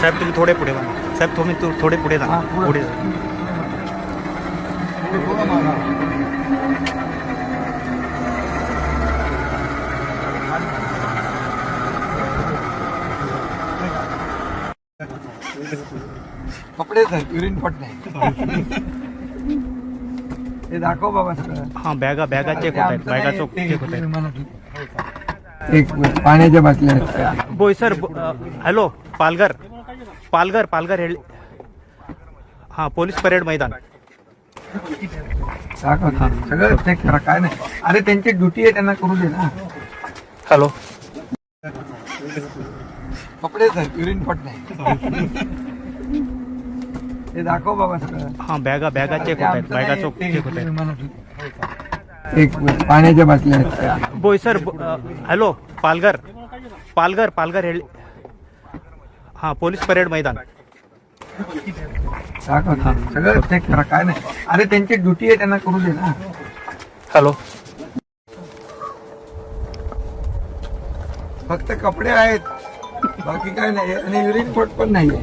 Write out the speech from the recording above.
साहेब तुम्ही थोडे पुढे जा साहेब तुम्ही थो- थोडे पुढे जा. पुढे. जा. कपडे युरिन पट नाही ते दाखव बाबा सगळं. हां बॅगा बॅगा चेक होत आहेत बॅगा चोक चेक होत आहेत. एक पाण्याच्या बाटल्या बोई सर हॅलो पालघर. पालघर पालघर हेळ हां पोलीस परेड मैदान. सगळं चेक करा काय नाही. अरे त्यांची ड्युटी आहे त्यांना करू दे ना. हॅलो. कपडे सर युरिन पट नाही ते दाखव बाबा सगळं. हां बॅगा बॅगा चेक होत आहेत बॅगा चोक चेक होत आहेत. एक पाण्याच्या बाटल्या आहेत. बोई सर हॅलो पालघर पालघर पालघर हेळ हां पोलीस परेड मैदान. सगळं चेक करा काय नाही. अरे त्यांची ड्युटी आहे त्यांना करू दे ना. हॅलो फक्त कपडे आहेत बाकी काय नाही. आणि युरिन पट पण नाहीये.